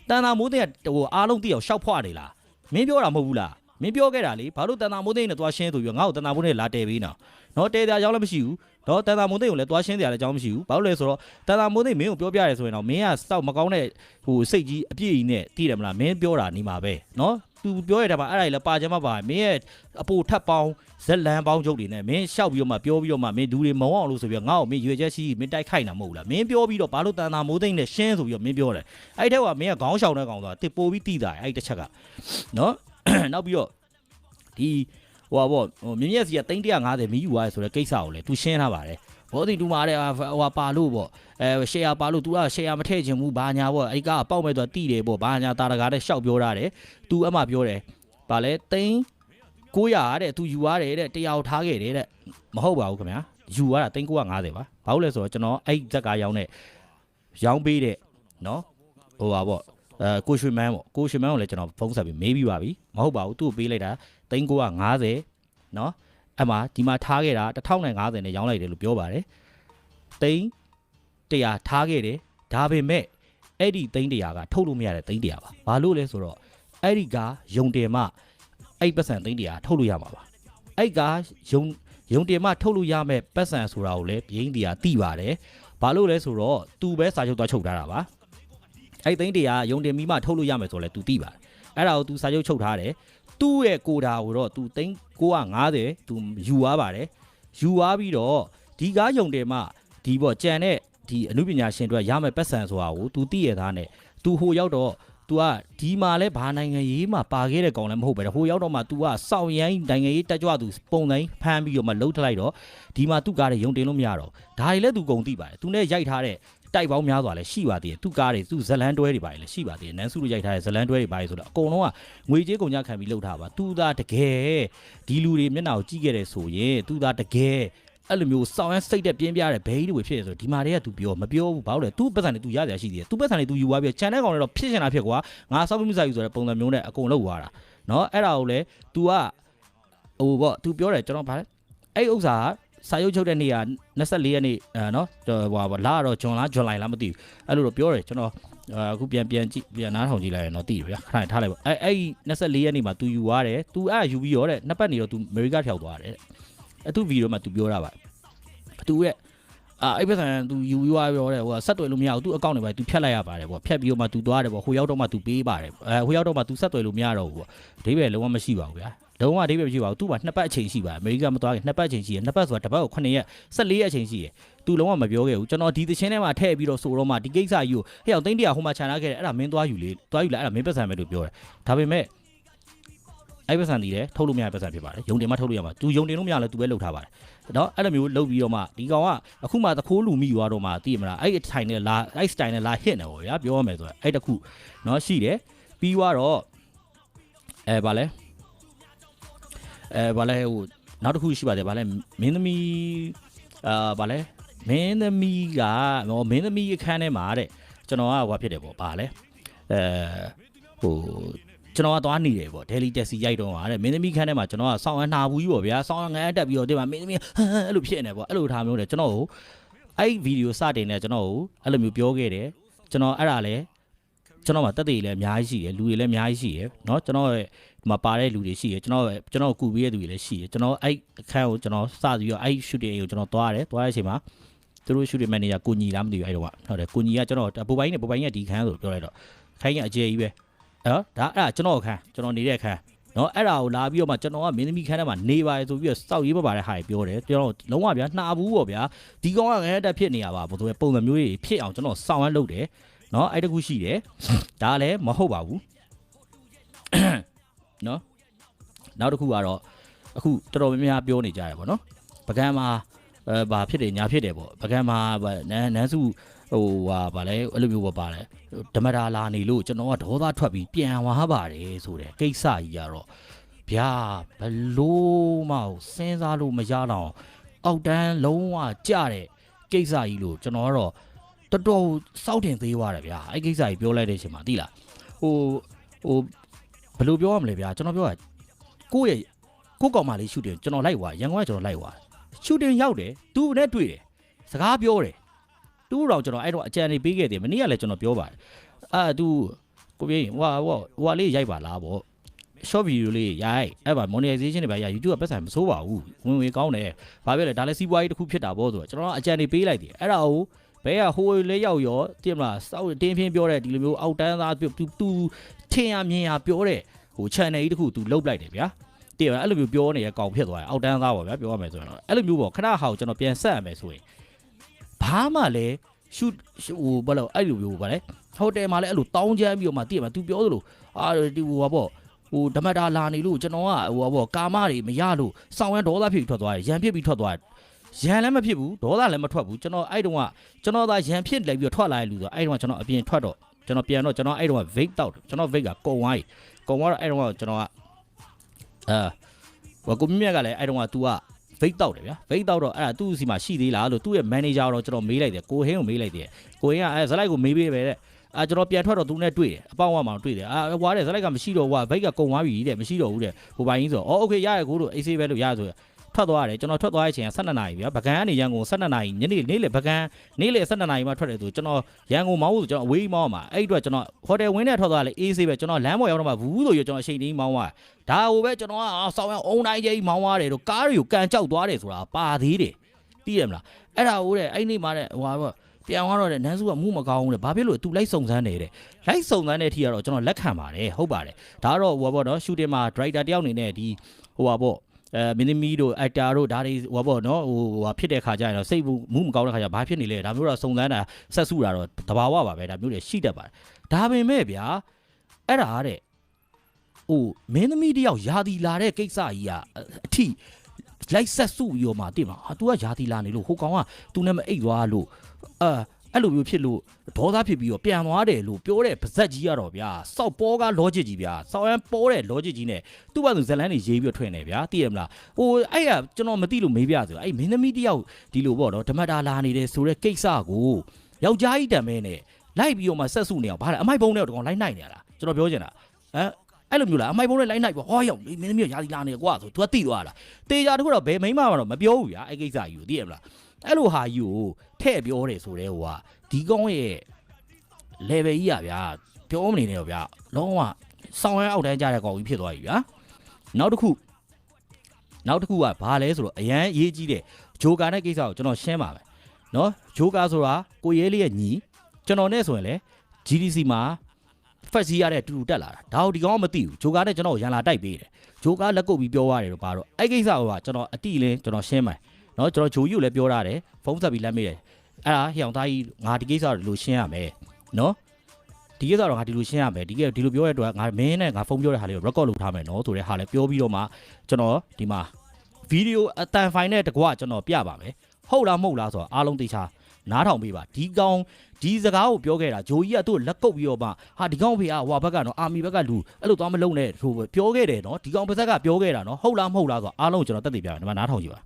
တန်တာမိုးသိန်းကဟိုအားလုံးသိအောင်ရှောက်ဖွားနေလားမင်းပြောတာမဟုတ်ဘူးလားမင်းပြောခဲ့တာလေဘာလို့တန်တာမိုးသိန်းနဲ့သွားရှင်းဆိုပြီးငါ့ကိုတန်တာမိုးသိန်းလာတဲပေးနော်နော်တဲတဲ့အကြောင်းလည်းမရှိဘူး တော့တန်တာမိုးသိန်းကိုလည်းသွားရှင်းတရားလည်းအကြောင်းမရှိဘူးဘာလို့လဲဆိုတော့တန်တာမိုးသိန်းမင်းကိုပြောပြရဲဆိုရင်တော့မင်းကစောက်မကောင်းတဲ့ဟိုစိတ်ကြီးအပြည့်ကြီးနဲ့တည်တယ်မလားမင်းပြောတာနေမှာပဲနော်သူပြောရတဲ့မှာအဲ့ဒါကြီးလည်းပါချင်မှပါမင်းရဲ့အပိုထပ်ပေါင်းဇက်လန်ပေါင်းချုပ်တွေနဲ့မင်းရှောက်ပြီးတော့မှပြောပြီးတော့မှမင်းဒူတွေမုံအောင်လို့ဆိုပြီးတော့ငါ့ကိုမင်းရွေချက်ရှိမင်းတိုက်ခိုက်တာမဟုတ်လားမင်းပြောပြီးတော့ဘာလို့တန်တာမိုးသိမ့်နဲ့ရှင်းဆိုပြီးတော့မင်းပြောတယ်အဲ့တဲ့ကမင်းကခေါင်းရှောင်တဲ့ကောင်ဆိုတာတစ်ပိုးပြီးတိတာအဲ့တစ်ချက်ကနော်နောက်ပြီးတော့ဒီ ဟိုပါပေါ့ဟိုမြင်းမြက်စီက350မီးယူသွားတယ်ဆိုတဲ့ကိစ္စကိုလည်းသူရှင်းထားပါတယ်ဘောဒီတူမာတဲ့ဟိုပါလို့ပေါ့အဲရှယ်ယာပါလို့ तू ကရှယ်ယာမထည့်ချင်ဘူးဘာညာပေါ့အဲ့ကပေါက်မဲ့တော့တိတယ်ပေါ့ဘာညာတာတကားတဲ့ရှောက်ပြောထားတယ် तू အမှပြောတယ်ဗာလဲသိန်း900တဲ့ तू ယူရတယ်တဲ့တရားထားခဲ့တယ်တဲ့မဟုတ်ပါဘူးခင်ဗျာယူရတာသိန်း950ပါဘာလို့လဲဆိုတော့ကျွန်တော်အဲ့ဇက်ကားရောင်းတဲ့ရောင်းပေးတဲ့နော်ဟိုပါပေါ့ အဲကိုရွှေမန်းပေါ့ကိုရွှေမန်းကိုလည်းကျွန်တော်ဖုန်းဆက်ပြီးမေးပြီးပါပြီမဟုတ်ပါဘူးသူ့ကိုပေးလိုက်တာသိန်း950နော်အဲ့မှာဒီမှာထားခဲ့တာ1050နဲ့ရောင်းလိုက်တယ်လို့ပြောပါတယ်သိန်း100ထားခဲ့တယ်ဒါပေမဲ့အဲ့ဒီသိန်း100ကထုတ်လို့မရတဲ့သိန်း100ပါဘာလို့လဲဆိုတော့အဲ့ဒီကယုံတယ်မှအဲ့ပတ်စံသိန်း100ထုတ်လို့ရမှာပါအဲ့ကယုံယုံတယ်မှထုတ်လို့ရမဲ့ပတ်စံဆိုတာကိုလည်းပြင်းတရားသိပါတယ်ဘာလို့လဲဆိုတော့သူပဲစာချုပ်သွားချုပ်ထားတာပါ အဲ့သိန်း100ယုံတယ်မိမှထုတ်လို့ရမယ်ဆိုတော့လည်း तू သိပါတယ်အဲ့ဒါကို तू စာချုပ်ချုပ်ထားတယ်သူ့ရဲ့ကိုတာကိုတော့ तू သိန်း950 तू ယူသွားပါတယ်ယူသွားပြီးတော့ဒီကားယုံတယ်မှဒီပေါ့ကြံတဲ့ဒီအမှုပညာရှင်တွေရမယ်ပတ်စံဆိုတာကို तू သိရသားနဲ့ तू ဟိုရောက်တော့ तू ကဒီမှာလဲဘာနိုင်ငံရေးမှာပါခဲ့တဲ့ကောင်လည်းမဟုတ်ပဲဟိုရောက်တော့မှ तू ကစောင့်ရိုင်းနိုင်ငံရေးတက်ကြွသူပုံတိုင်းဖမ်းပြီးတော့မှလှုပ်ထလိုက်တော့ဒီမှာ तू ကားတွေယုံတင်လို့မရတော့ဒါတွေလည်း तू ကုန်သိပါတယ် तू နဲ့ရိုက်ထားတဲ့ တိုက်ပေါင်းများစွာလည်းရှိပါသေးတယ်သူကားတွေသူဇလန်တွဲတွေပါလည်းရှိပါသေးတယ်နန်းစုလိုရိုက်ထားတဲ့ဇလန်တွဲတွေပါဆိုတော့အကုန်လုံးကငွေကြေးကုန်ကြခံပြီးလှုပ်ထားပါသူသာတကယ်ဒီလူတွေမျက်နှာကိုကြည့်ခဲ့တယ်ဆိုရင်သူသာတကယ်အဲ့လိုမျိုးစောင်းရမ်းစိတ်တက်ပြင်းပြတဲ့ဘဲကြီးတွေဖြစ်ရဆိုဒီမာတွေက तू ပြောမပြောဘူးဘာလို့လဲ तू ပတ်စံနဲ့ तू ရကြရှိသေးတယ် तू ပတ်စံနဲ့ तू ယူသွားပြီးချန်တဲ့ကောင်တွေတော့ဖြစ်ချင်တာဖြစ်ကွာငါစောက်ပြီးမစားယူဆိုတဲ့ပုံစံမျိုးနဲ့အကုန်လောက်သွားတာเนาะအဲ့ဒါကိုလေ तू ကဟိုပေါ့ तू ပြောတယ်ကျွန်တော်ဗါလဲအဲ့ဥစ္စာ စာရုပ်ချုပ်တဲ့နေ့က24ရက်နေ့အဲနော်ဟိုဟာလာတော့ဂျွန်လားဂျွန်လိုင်လားမသိဘူးအဲ့လိုတော့ပြောတယ်ကျွန်တော်အခုပြန်ပြန်ကြည့်ပြန်နားထောင်ကြည့်လိုက်ရင်တော့သိရဗျာခဏထားလိုက်ပါအဲ့အဲ့24ရက်နေ့မှာ तू ယူရတယ် तू အဲ့ယူပြီးရောတဲ့နှစ်ပတ်နေတော့ तू အမေရိကထောက်သွားတယ်အဲ့ तू ဗီဒီယိုမှာ तू ပြောတာပါ तू ရဲ့အာအဲ့ပြဿနာ तू ယူပြီးရောတဲ့ဟိုဆက်သွယ်လို့မရဘူး तू အကောင့်တွေပဲ तू ဖြတ်လိုက်ရပါတယ်ပေါ့ဖြတ်ပြီးတော့မှ तू သွားတယ်ပေါ့ဟိုရောက်တော့မှ तू ပေးပါတယ်အဲဟိုရောက်တော့မှ तू ဆက်သွယ်လို့မရတော့ဘူးပေါ့ဒိဗယ်လုံးဝမရှိပါဘူးဗျာ လုံးဝအဓိပ္ပာယ်မရှိပါဘူးသူ့မှာနှစ်ပတ်အချိန်ရှိပါတယ်အမေရိကမသွားခင်နှစ်ပတ်အချိန်ရှိတယ်နှစ်ပတ်ဆိုတာတစ်ပတ်ကို9ရက်14ရက်အချိန်ရှိတယ်သူလုံးဝမပြောခဲ့ဘူးကျွန်တော်ဒီသချင်းထဲမှာထည့်ပြီးတော့ဆိုတော့မှဒီကိစ္စကြီးကိုဟဲ့အောင်သိန်းတရာဟိုမှာခြံထားခဲ့တယ်အဲ့ဒါမင်းသွားယူလေသွားယူလိုက်အဲ့ဒါမင်းပတ်စံပဲလို့ပြောတယ်ဒါပေမဲ့အဲ့ပတ်စံတည်တယ်ထုတ်လို့မရတဲ့ပတ်စံဖြစ်ပါတယ်ယုံတင်မှထုတ်လို့ရမှာသူယုံတင်လို့မရလဲသူပဲလုပ်ထားပါတယ်နော်အဲ့လိုမျိုးလုပ်ပြီးတော့မှဒီကောင်ကအခုမှသခိုးလူမိသွားတော့မှသိရမလားအဲ့အထိုင်နဲ့လာအဲ့ style နဲ့လာဟစ်နေပေါ့ဗျာပြောရမယ်ဆိုတော့အဲ့တခုနော်ရှိတယ်ပြီးတော့အဲဗာလဲ အဲဗာလဲဟိုနောက်တစ်ခုရှိပါတယ်ဗာလဲမင်းသမီးအာဗာလဲမင်းသမီးကဟောမင်းသမီးအခန်းထဲမှာတဲ့ကျွန်တော်ကဟိုဖြစ်တယ်ပေါ့ဗာလဲအဲဟိုကျွန်တော်ကသွားနေတယ်ပေါ့ Daily Taxi ရိုက်တော့ဟာတဲ့မင်းသမီးခန်းထဲမှာကျွန်တော်ကစောင်းအနှာဘူးကြီးပေါ့ဗျာစောင်းငန်းတက်ပြီးတော့ဒီမှာမင်းသမီးဟမ်အဲ့လိုဖြစ်နေပေါ့အဲ့လိုထားမျိုးတယ်ကျွန်တော်ကိုအဲ့ဗီဒီယိုစတင်နေကျွန်တော်ကိုအဲ့လိုမျိုးပြောခဲ့တယ်ကျွန်တော်အဲ့ဒါလဲ ကျွန်တော်မှာတက်သေးလည်းအများကြီးရှိတယ်လူတွေလည်းအများကြီးရှိတယ်เนาะကျွန်တော်ရဲ့ဒီမှာပါတဲ့လူတွေရှိတယ်ကျွန်တော်ရဲ့ကျွန်တော်ကိုကူပေးတဲ့လူတွေလည်းရှိတယ်ကျွန်တော်အဲ့အခန်းကိုကျွန်တော်စပြီးတော့အဲ့ shooting ကိုကျွန်တော်သွားတယ်သွားတဲ့အချိန်မှာသူတို့ shooting manager ကိုညီလားမသိဘူးအဲ့တော့ကဟုတ်တယ်ကိုညီကကျွန်တော်ပူပိုင်းနဲ့ပူပိုင်းကဒီခန်းဆိုပြောလိုက်တော့ခိုင်းကအကျေကြီးပဲနော်ဒါအဲ့ဒါကျွန်တော်အခန်းကျွန်တော်နေတဲ့အခန်းနော်အဲ့ဒါကိုလာပြီးတော့မှကျွန်တော်ကမင်းသမီးခန်းထဲမှာနေပါတယ်ဆိုပြီးတော့စောက်ရေးပပါတဲ့ဟာကြီးပြောတယ်ကျွန်တော်လုံးဝဗျာနှာဘူးပေါ့ဗျာဒီကောင်ကငရဲတက်ဖြစ်နေရပါဘယ်လိုပဲပုံစံမျိုးကြီးဖြစ်အောင်ကျွန်တော်စောင့်ရမ်းလုပ်တယ် နော်အဲ့တခုရှိတယ်ဒါလည်းမဟုတ်ပါဘူးနော်နောက်တစ်ခုကတော့အခုတော်တော်များများပြောနေကြရပါတော့ပကံမှာအဲဘာဖြစ်တယ်ညာဖြစ်တယ်ပေါ့ပကံမှာနန်းနန်းစုဟိုဟာဗာလဲအဲ့လိုမျိုးပေါ့ပါတယ်ဓမ္မတာလာနေလို့ကျွန်တော်ကဒေါသထွက်ပြီးပြန်သွားပါတယ်ဆိုတဲ့ကိစ္စကြီးကတော့ဗျာဘလို့မဟုတ်စဉ်းစားလို့မရတော့အောက်တန်းလုံးဝကြတဲ့ကိစ္စကြီးလို့ကျွန်တော်ကတော့ တော်တော်စောက်တင်သေးသွားတယ်ဗျာအဲ့ကိစ္စကြီးပြောလိုက်တဲ့အချိန်မှာသိလားဟိုဟိုဘယ်လိုပြောရမလဲဗျာကျွန်တော်ပြောတာကိုယ့်ရဲ့ကိုယ့်ကောင်မလေးရှူတင်ကျွန်တော်လိုက်သွားရန်ကုန်ကကျွန်တော်လိုက်သွားရှူတင်ရောက်တယ်သူနဲ့တွေ့တယ်စကားပြောတယ်သူ့တော့ကျွန်တော်အဲ့တော့အကြံနေပေးခဲ့တယ်မနေ့ကလည်းကျွန်တော်ပြောပါတယ်အာသူကိုပြေဟိုဟာဟိုဟိုလေးရိုက်ပါလားဗော short video လေးရိုက်အဲ့ပါ monetization တွေပါရ YouTube ကပတ်စံမစိုးပါဘူးဝင်ဝင်ကောင်းတယ်ဘာဖြစ်လဲဒါလည်းစီးပွားရေးတစ်ခုဖြစ်တာဗောဆိုတော့ကျွန်တော်အကြံနေပေးလိုက်တယ်အဲ့ဒါကို ဘဲကဟိုလေးရောက်ရောတင်မလားစောက်တင်းဖင်းပြောတဲ့ဒီလိုမျိုးအောက်တန်းသားသူသူထင်ရမြင်ရပြောတဲ့ဟို channel ကြီးတစ်ခုသူလုတ်လိုက်တယ်ဗျာတည်ရအဲ့လိုမျိုးပြောနေတဲ့ကောင်ဖြစ်သွားတယ်အောက်တန်းသားပါဗျာပြောရမယ်ဆိုရင်တော့အဲ့လိုမျိုးပေါ့ခဏဟောက်ကျွန်တော်ပြန်ဆက်ရမယ်ဆိုရင်ဘာမှလည်း shoot ဟိုဘာလို့အဲ့လိုမျိုးဗါလဲဟိုတယ်မှာလည်းအဲ့လိုတောင်းချမ်းပြီးတော့မှတည်ရမှာ तू ပြောသလိုအာဒီဟိုဟာပေါ့ဟိုဓမ္မတာလာနေလို့ကျွန်တော်ကဟိုဟာပေါ့ကာမတွေမရလို့စောင်းရန်ဒေါသဖြစ်ပြီးထွက်သွားတယ်ရန်ဖြစ်ပြီးထွက်သွားတယ် ရန်လည်းမဖြစ်ဘူးဒေါသလည်းမထွက်ဘူးကျွန်တော်အဲ့တုန်းကကျွန်တော်သာရန်ဖြစ်လိုက်ပြီးတော့ထွက်လာတဲ့လူဆိုအဲ့တုန်းကကျွန်တော်အပြင်ထွက်တော့ကျွန်တော်ပြန်တော့ကျွန်တော်အဲ့တုန်းက vape တောက်တယ်ကျွန်တော် vape ကကုံသွားပြီကုံသွားတော့အဲ့တုန်းကကျွန်တော်ကအာဟိုကိုမြင့်မြတ်ကလည်းအဲ့တုန်းက तू က vape တောက်တယ်ဗျာ vape တောက်တော့အဲ့ဒါသူ့စီမှာရှိသေးလားလို့သူ့ရဲ့ manager တော့ကျွန်တော်မေးလိုက်တယ်ကိုဟင်းကိုမေးလိုက်တယ်ကိုဟင်းကအဲဇလိုက်ကိုမေးပေးပဲတဲ့အာကျွန်တော်ပြန်ထွက်တော့သူနဲ့တွေ့တယ်အပေါင်းဝမှာတွေ့တယ်အာဟွာတဲ့ဇလိုက်ကမရှိတော့ဟွာ vape ကကုံသွားပြီတဲ့မရှိတော့ဘူးတဲ့ဟိုပိုင်းကြီးဆိုအော် okay ရရကိုတို့အေးဆေးပဲလို့ရရဆို ထွက်သွားတယ်ကျွန်တော်ထွက်သွားတဲ့အချိန်က12နာရီဗျာပကံကနေရန်ကုန်12နာရီညနေနေ့လေပကံနေ့လေ12နာရီမှထွက်တယ်ဆိုကျွန်တော်ရန်ကုန်မောင်းလို့ကျွန်တော်အဝေးမောင်းမှာအဲ့အတွက်ကျွန်တော်ဟိုတယ်ဝင်းနဲ့ထွက်သွားလေအေးဆေးပဲကျွန်တော်လမ်းပေါ်ရောက်တော့မှဘူးဆိုရကျွန်တော်အချိန်ကြီးမောင်းသွားဒါဟိုပဲကျွန်တော်ကဆောင်းရအုံတိုင်းကြီးမောင်းသွားတယ်တို့ကားတွေကိုကန်ကြောက်သွားတယ်ဆိုတာပါသေးတယ်သိရမလားအဲ့ဒါဟိုတဲ့အဲ့နေ့မှတဲ့ဟိုဟာပြန်သွားတော့တဲ့နန်းစုကမှုမကောင်းဘူးလေဘာဖြစ်လို့ तू လိုက်စုံစမ်းနေတဲ့လိုက်စုံစမ်းတဲ့အထိကတော့ကျွန်တော်လက်ခံပါတယ်ဟုတ်ပါတယ်ဒါကတော့ဟိုဘောနော်ရှူတင်မှာ director တယောက်အနေနဲ့ဒီဟိုပါပေါ့ အဲမင်းသမီးတို့ actor တို့ဒါတွေဟိုပေါ့နော်ဟိုဟာဖြစ်တဲ့ခါကျရင်တော့စိတ်မှုမကောင်းတဲ့ခါကျဘာဖြစ်နေလဲဒါမျိုးတော့စုံစမ်းတာဆက်စုတာတော့တဘာဝပါပဲဒါမျိုးတွေရှိတတ်ပါတယ်ဒါပေမဲ့ဗျာအဲ့ဒါတဲ့ဟိုမင်းသမီးတယောက်ယာတီလာတဲ့ကိစ္စကြီးကအထိလိုက်ဆက်စုပြီးတော့မှတိမှာဟာ तू ကယာတီလာနေလို့ဟိုကောင်က तू နဲ့မအိတ်သွားလို့အာ အဲ့လိုမျိုးဖြစ်လို့ဒေါသဖြစ်ပြီးတော့ပြန်သွားတယ်လို့ပြောတဲ့ပါဇက်ကြီးကတော့ဗျာစောက်ပေါ်က logic ကြီးဗျာစောက်ရန်ပေါ်တဲ့ logic ကြီးနဲ့သူ့ဘာသူဇလန်းတွေရေးပြီးတော့ထွင်နေဗျာသိရမလားဟိုအဲ့ကကျွန်တော်မသိလို့မေးပြဆိုအဲ့မင်းသမီးတယောက်ဒီလိုပေါ့နော်ဓမ္မတာလာနေတယ်ဆိုတဲ့ကိစ္စကိုယောက်ျားကြီးတံမဲနဲ့လိုက်ပြီးတော့မှဆက်စုနေအောင်ဘာလဲအမိုက်ဘုံနဲ့တော့ကောင်လိုက်နိုင်နေရလားကျွန်တော်ပြောချင်တာဟမ်အဲ့လိုမျိုးလားအမိုက်ဘုံနဲ့လိုက်နိုင်ပေါ့ဟောရောက်မင်းသမီးကယာတီလာနေကွာဆို तू ကတိသွားတာတေချာတခုတော့ဘယ်မိမမှတော့မပြောဘူးဗျာအဲ့ကိစ္စကြီးကိုသိရမလား အဲ့လိုဟာကြီးကိုထဲ့ပြောတယ်ဆိုတဲ့ဟိုကဒီကောင်းရဲ့ level ကြီးอ่ะဗျာပြောမနေနဲ့တော့ဗျာလုံးဝဆောင်းရအောက်တန်းကြတဲ့ကောင်ကြီးဖြစ်သွားပြီဗျာနောက်တစ်ခုနောက်တစ်ခုကဘာလဲဆိုတော့အရန်ရေးကြီးတယ်ဂျိုကာနဲ့ကိစ္စကိုကျွန်တော်ရှင်းပါမယ်နော်ဂျိုကာဆိုတာကိုရဲလေးရဲ့ညီကျွန်တော်နဲ့ဆိုရင်လေ GDC မှာဖက်စီရတဲ့တူတူတက်လာတာဒါတော့ဒီကောင်မသိဘူးဂျိုကာနဲ့ကျွန်တော်ရန်လာတိုက်ပေးတယ်ဂျိုကာလက်ကုပ်ပြီးပြောရတယ်တော့ပါတော့အဲ့ကိစ္စကကျွန်တော်အတိလဲကျွန်တော်ရှင်းမယ် နော်ကျွန်တော်ဂျိုကြီးကိုလည်းပြောရတယ်ဖုန်းဆက်ပြီးလက်မေးတယ်အဲ့ဒါဟိအောင်သားကြီးငါဒီကိစ္စကိုဒီလိုရှင်းရမယ်နော်ဒီကိစ္စတော့ငါဒီလိုရှင်းရမယ်ဒီကဒီလိုပြောရတဲ့အတွက်ငါမင်းနဲ့ငါဖုန်းပြောတဲ့ဟာလေးကို record လုပ်ထားမယ်နော်ဆိုတဲ့ဟာလေးပြောပြီးတော့မှကျွန်တော်ဒီမှာဗီဒီယိုအတန်ဖိုင်နဲ့တကွကျွန်တော်ပြပါမယ်ဟုတ်လားမဟုတ်လားဆိုတော့အားလုံးသိချာနားထောင်ပေးပါဒီကောင်ဒီစကားကိုပြောခဲ့တာဂျိုကြီးကသူ့ကိုလက်ကုပ်ပြီးတော့မှဟာဒီကောင်ဖေကဟွာဘက်ကတော့အာမီဘက်ကလူအဲ့လိုသွားမလုံးနဲ့ဆိုပြောခဲ့တယ်နော်ဒီကောင်ပါဇက်ကပြောခဲ့တာနော်ဟုတ်လားမဟုတ်လားဆိုတော့အားလုံးကိုကျွန်တော်တက်တည်ပြမယ်ဒီမှာနားထောင်ကြည့်ပါ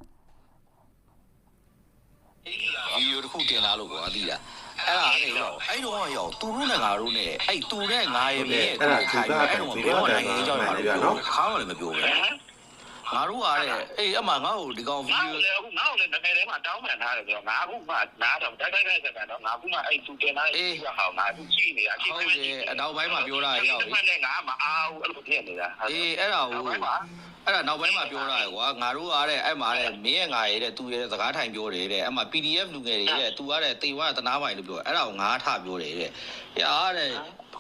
ဗီဒီယိုတစ်ခုတင်လာလို့ကွာသိလားအဲ့ဒါအဲ့တော့အဲ့တော့ရောသူတို့နဲ့ငါတို့နဲ့အဲ့သူနဲ့ငါရဲ့ပဲအဲ့တော့ဘယ်တော့နိုင်ငံကြောက်ရမှာလဲနော်ခါမှလည်းမပြောဘူးငါတို့ကတဲ့အေးအမှငါ့ကိုဒီကောင်ဗီငါ့ဒီကိုယိုလည်းအခုငါ့ကိုလည်းနည်းနည်းလေးမှတောင်းပန်ထားတယ်ဆိုတော့ငါအခုမှနားတော့တိုက်တိုက်တိုက်တိုက်တော့ငါအခုမှအဲ့သူတင်ထားတဲ့ဟောငါအခုကြည့်နေတာဟုတ်တယ်အနောက်ပိုင်းမှာပြောတာရောက်ဒီမှလည်းငါမအားဘူးအဲ့လိုဖြစ်နေတာအေးအဲ့ဒါကိုနောက်ပိုင်းမှာ အဲ့ဒါနောက်ပိုင်းမှာပြောတာကွာငါတို့ကတဲ့အဲ့မှာတဲ့မင်းရဲ့ငါရဲ့တဲ့သူရဲ့စကားထိုင်ပြောတယ်တဲ့အဲ့မှာ PDF လူငယ်တွေတဲ့သူကတဲ့တေဝတနာပိုင်လို့ပြောအဲ့ဒါကိုငါထပြောတယ်တဲ့ဟာတဲ့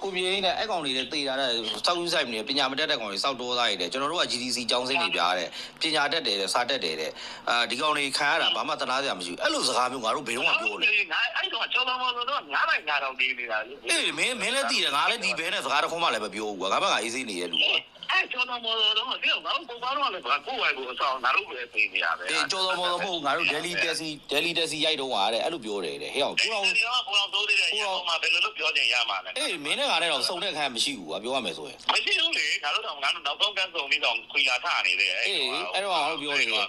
ကိုမြေင်းနဲ့အဲ့ကောင်တွေနဲ့တေတာတဲ့စောက်ယူဆိုင်နေပညာမတတ်တဲ့ကောင်တွေစောက်တိုးသားရတဲ့ကျွန်တော်တို့က GDC ကျောင်းစင်းတွေပြားတဲ့ပညာတတ်တယ်တဲ့စာတတ်တယ်တဲ့အာဒီကောင်တွေခံရတာဘာမှတနာစရာမရှိဘူးအဲ့လိုစကားမျိုးငါတို့ဘယ်တော့မှပြောတယ်ငါအဲ့တော့ကျောင်းတော်မလို့တော့ငါလိုက်ငါတော့နေနေတာလေအေးမင်းမင်းလည်းတည်တယ်ငါလည်းဒီဘဲနဲ့စကားတစ်ခွန်းမှလည်းမပြောဘူးကွာငါဘက်ကအေးစေးနေတဲ့လူကွာ အဲ့ကျောင်းတော်မလို့တော့ဒီငါတို့ပုံပါတော့လည်းကိုယ်ဝိုင်ကိုအဆောင်ငါတို့ပဲပြင်နေရပဲအေးကြော်တော်မော်တော်မဟုတ်ငါတို့ Delhi Taxi Delhi Taxi ရိုက်တော့ဟာတဲ့အဲ့လိုပြောတယ်တဲ့ဟဲ့အောင်ကိုကိုအောင်တော်ကိုတော်တိုးသေးတယ်ရအောင်မှဘယ်လိုလုပ်ပြောချင်ရမှာလဲအေးမင်းနဲ့ငါနဲ့တော့စုံတဲ့ခါမရှိဘူးကွာပြောရမယ်ဆိုရင်မရှိဘူးလေငါတို့တော့ငါတို့နောက်ဆုံးကန်းစုံပြီးတော့ခွေလာထနေတယ်အေးအဲ့တော့ငါတို့ပြောနေတယ်